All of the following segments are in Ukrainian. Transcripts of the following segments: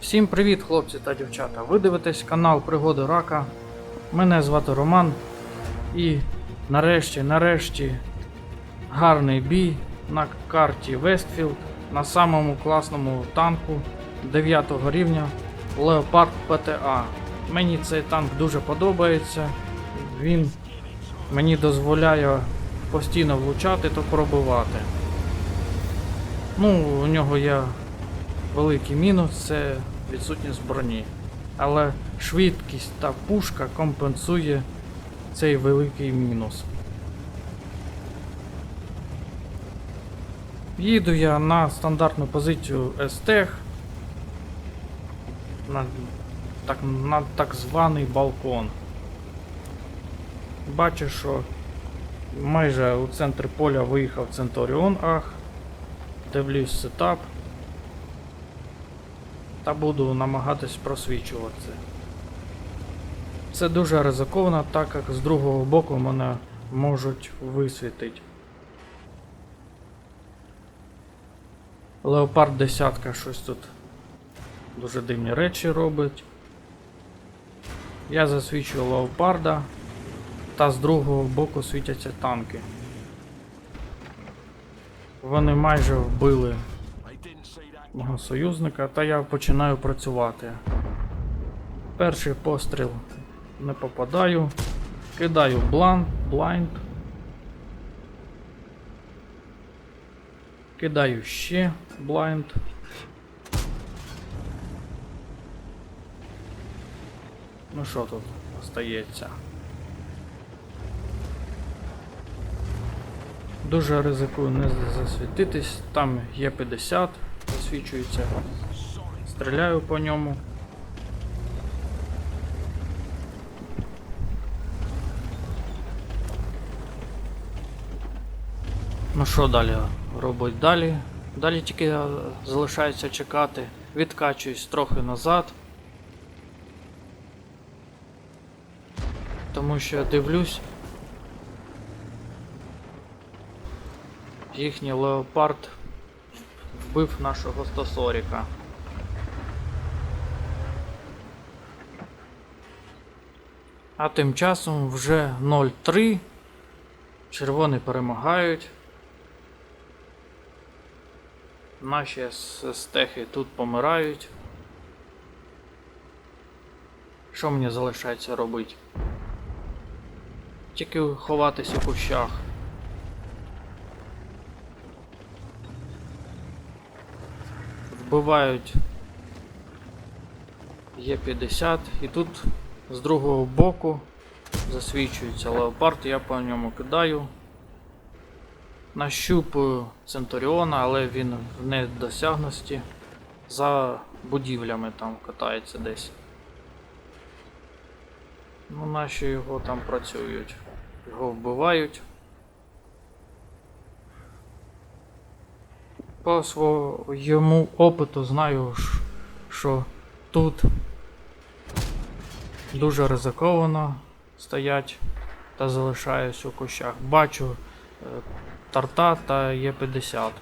Всім привіт, хлопці та дівчата. Ви дивитесь канал Пригоди Рака. Мене звати Роман. І нарешті, нарешті, гарний бій на карті Вестфілд на самому класному танку 9 рівня Leopard PTA. Мені цей танк дуже подобається. Він мені дозволяє постійно влучати та пробивати. Ну, у нього є великий мінус це відсутність броні. Але швидкість та пушка компенсує цей великий мінус. Їду я на стандартну позицію STEG на так, на так званий балкон. Бачу, що майже у центр поля виїхав Центуріон Ах. Дивлюсь сетап та буду намагатись просвічувати. Це дуже ризиковано, так як з другого боку мене можуть висвітити. Леопард десятка щось тут дуже дивні речі робить. Я засвічую леопарда, та з другого боку світяться танки. Вони майже вбили мого союзника, та я починаю працювати. Перший постріл не попадаю. Кидаю бланд, блайнд. Кидаю ще блайнд. Ну що тут остається? Дуже ризикую не засвітитись. Там є 50, засвічується. Стріляю по ньому. Ну що далі робить далі? Далі тільки е, залишається чекати. Відкачуюсь трохи назад. Тому що я дивлюсь. Їхній леопард вбив нашого Стосоріка. А тим часом вже 0-3. Червоні перемагають. Наші стехи тут помирають. Що мені залишається робити? Тільки ховатись у кущах. Вбивають є 50 і тут з другого боку засвічується леопард, я по ньому кидаю. Нащупую Центуріона, але він в недосягності за будівлями там катається десь. Ну, наші його там працюють. Його вбивають. По своєму опиту знаю, що тут дуже ризиковано стоять та залишаюсь у кущах. Бачу е, тарта та є 50.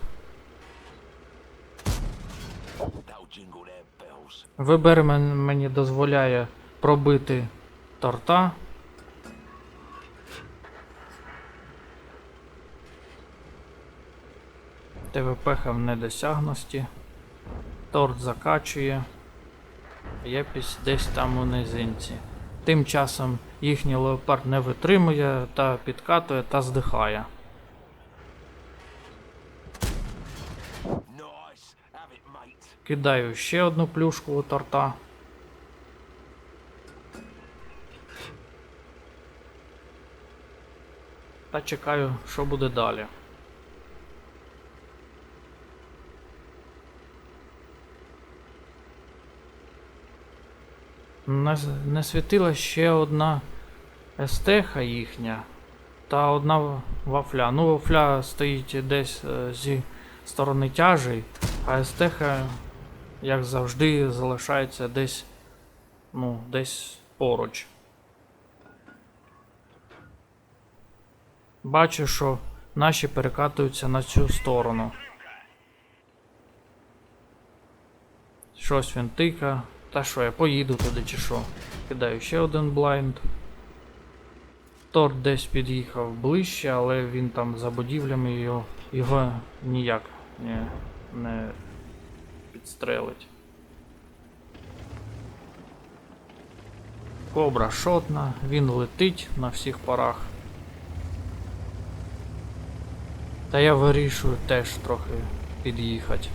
Вибір мені дозволяє пробити торта. ТВП в недосягності. Торт закачує. Єпісь десь там у низинці. Тим часом їхній леопард не витримує та підкатує та здихає. Кидаю ще одну плюшку у торта. Та чекаю, що буде далі. Не, світила ще одна естеха їхня та одна вафля. Ну, вафля стоїть десь е, зі сторони тяжей, а естеха, як завжди, залишається десь, ну, десь поруч. Бачу, що наші перекатуються на цю сторону. Щось він тика. Та що, я поїду туди чи що. Кидаю ще один блайнд. Торт десь під'їхав ближче, але він там за будівлями його, його ніяк не, не підстрелить. Кобра шотна, він летить на всіх парах. Та я вирішую теж трохи під'їхати.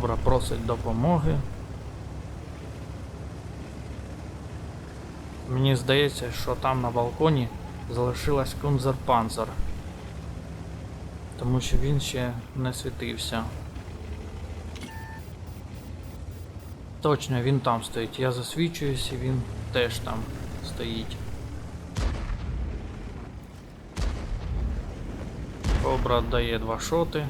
Кобра просить допомоги. Мені здається, що там на балконі залишилась кунзерпанзер. Тому що він ще не світився. Точно, він там стоїть. Я засвічуюсь і він теж там стоїть. Кобра дає два шоти.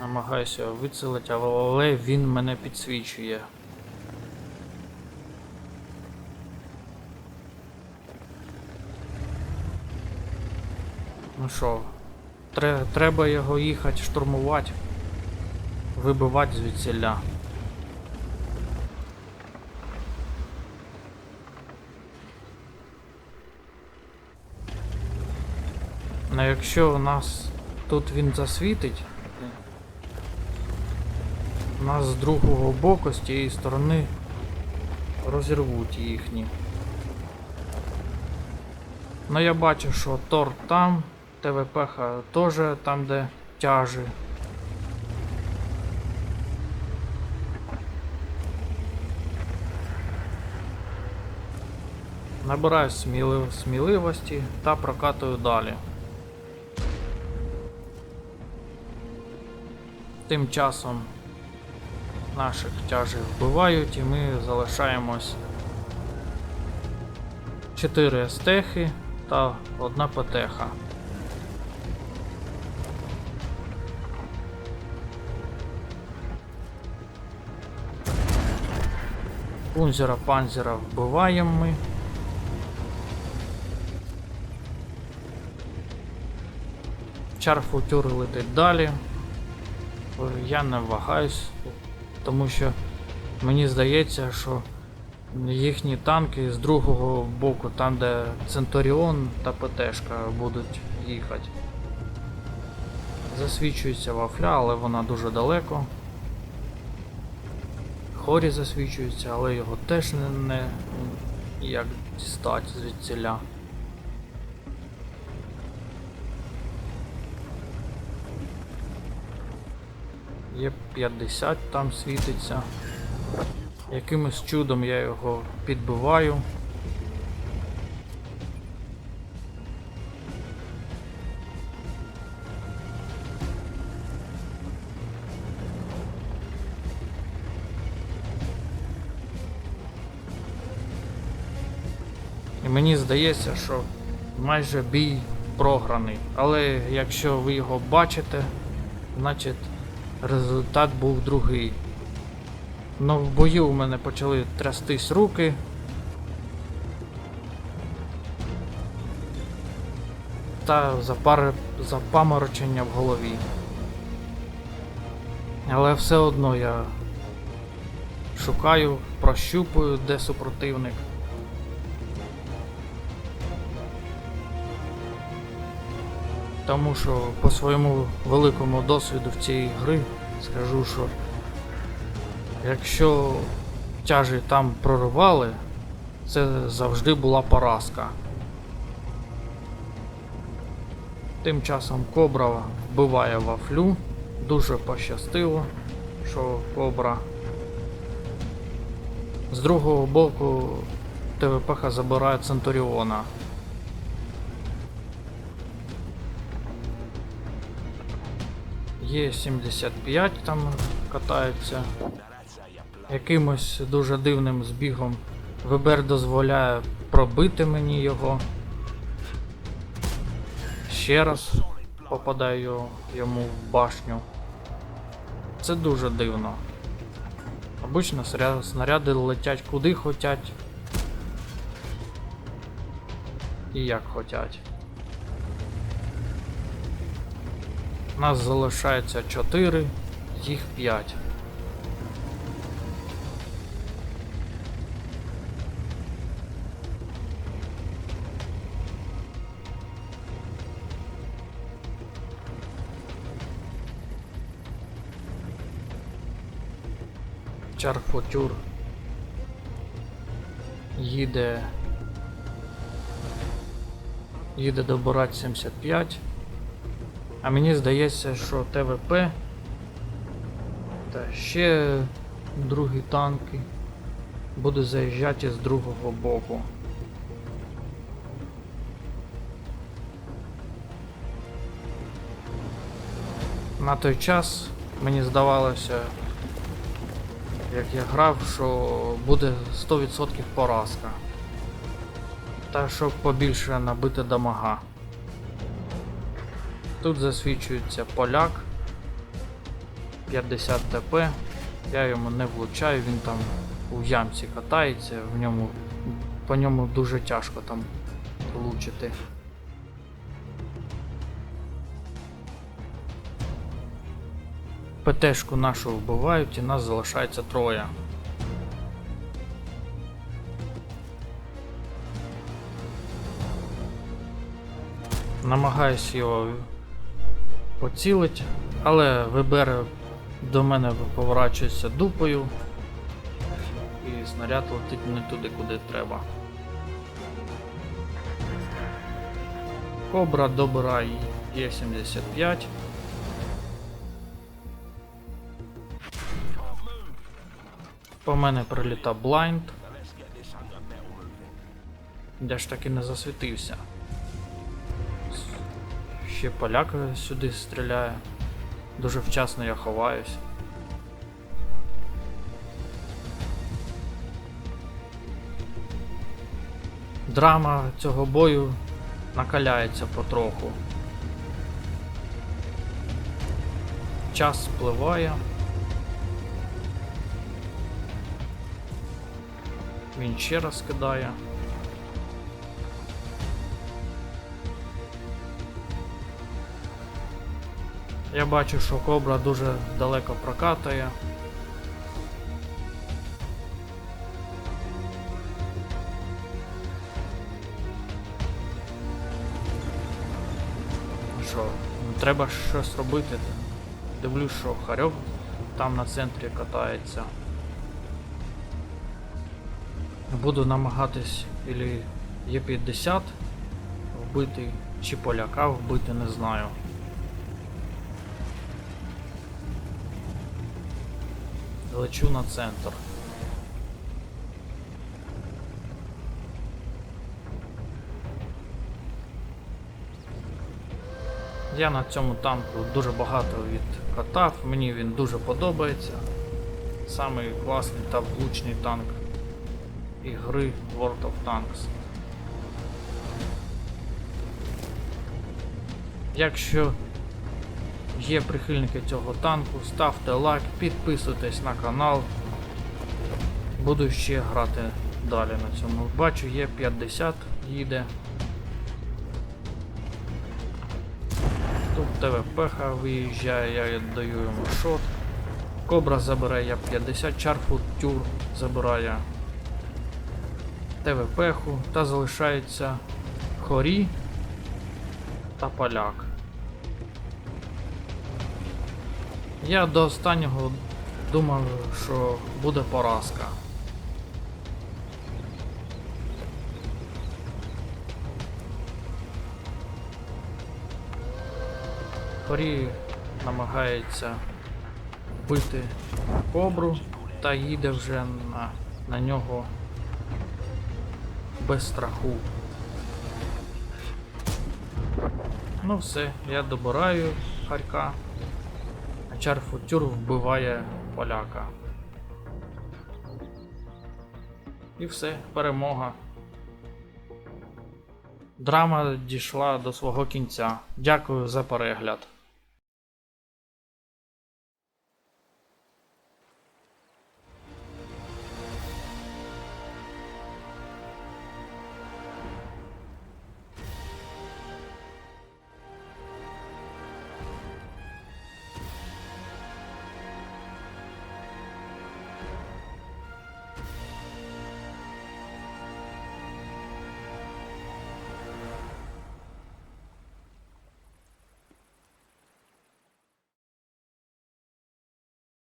Намагаюся вицілити, але він мене підсвічує. Ну що, треба його їхати штурмувати, вибивати звідсіля. Ну якщо у нас тут він засвітить, нас з другого боку, з тієї сторони розірвуть їхні. Ну я бачу, що Тор там, ТВПХ теж там, де тяжі. Набираю смілив... сміливості та прокатую далі. Тим часом наших тяжів вбивають і ми залишаємось 4 естехи та одна петеха. Пунзера панзера вбиваємо ми. Чарфутюр летить далі. Я не вагаюсь, тому що мені здається, що їхні танки з другого боку, там де Центуріон та ПТшка будуть їхати. Засвічується вафля, але вона дуже далеко. Хорі засвічується, але його теж не, не як дістати звідсіля. Є 50 там світиться. Якимось чудом я його підбиваю. І мені здається, що майже бій програний. Але якщо ви його бачите, значить результат був другий. Ну, в бою у мене почали трястись руки. Та запар... запаморочення в голові. Але все одно я шукаю, прощупую, де супротивник. Тому що по своєму великому досвіду в цій гри скажу, що якщо тяжі там проривали, це завжди була поразка. Тим часом Кобра вбиває вафлю. Дуже пощастило, що Кобра. З другого боку ТВПХ забирає Центуріона. Є 75 там катається. Якимось дуже дивним збігом. ВБР дозволяє пробити мені його. Ще раз попадаю йому в башню. Це дуже дивно. Обично снаряди летять куди хотять. І як хотять. Нас залишається 4, їх 5. Чарфотюр їде. Їде до Борат 75. А мені здається, що ТВП та ще другі танки будуть заїжджати з другого боку. На той час мені здавалося, як я грав, що буде 100% поразка. Та щоб побільше набити дамага. Тут засвідчується поляк 50 ТП. Я йому не влучаю, він там у ямці катається, в ньому, по ньому дуже тяжко там влучити. ПТшку нашу вбивають і нас залишається троє. Намагаюсь його поцілити, але ВБР до мене поворачується дупою і снаряд летить не туди, куди треба. Кобра добирає Є75. По мене приліта блайнд. Де ж таки не засвітився. Ще поляк сюди стріляє. Дуже вчасно я ховаюсь. Драма цього бою накаляється потроху. Час спливає. Він ще раз кидає. Я бачу, що кобра дуже далеко прокатує. Що, треба щось робити. Дивлюсь, що Харьов там на центрі катається. Буду намагатись ілі Є50 вбити, чи поляка вбити, не знаю. Лечу на центр. Я на цьому танку дуже багато відкатав, мені він дуже подобається. Самий класний та влучний танк ігри World of Tanks. Якщо є прихильники цього танку, ставте лайк, підписуйтесь на канал. Буду ще грати далі на цьому. Бачу, є 50 їде. Тут ТВП виїжджає, я даю йому шот. Кобра забирає я 50, чарфу тюр забирає ТВП-ху та залишається хорі та поляк. Я до останнього думав, що буде поразка. Хорі намагається вбити кобру та їде вже на, на нього без страху. Ну все, я добираю харька, чарфутюр вбиває поляка. І все, перемога. Драма дійшла до свого кінця. Дякую за перегляд.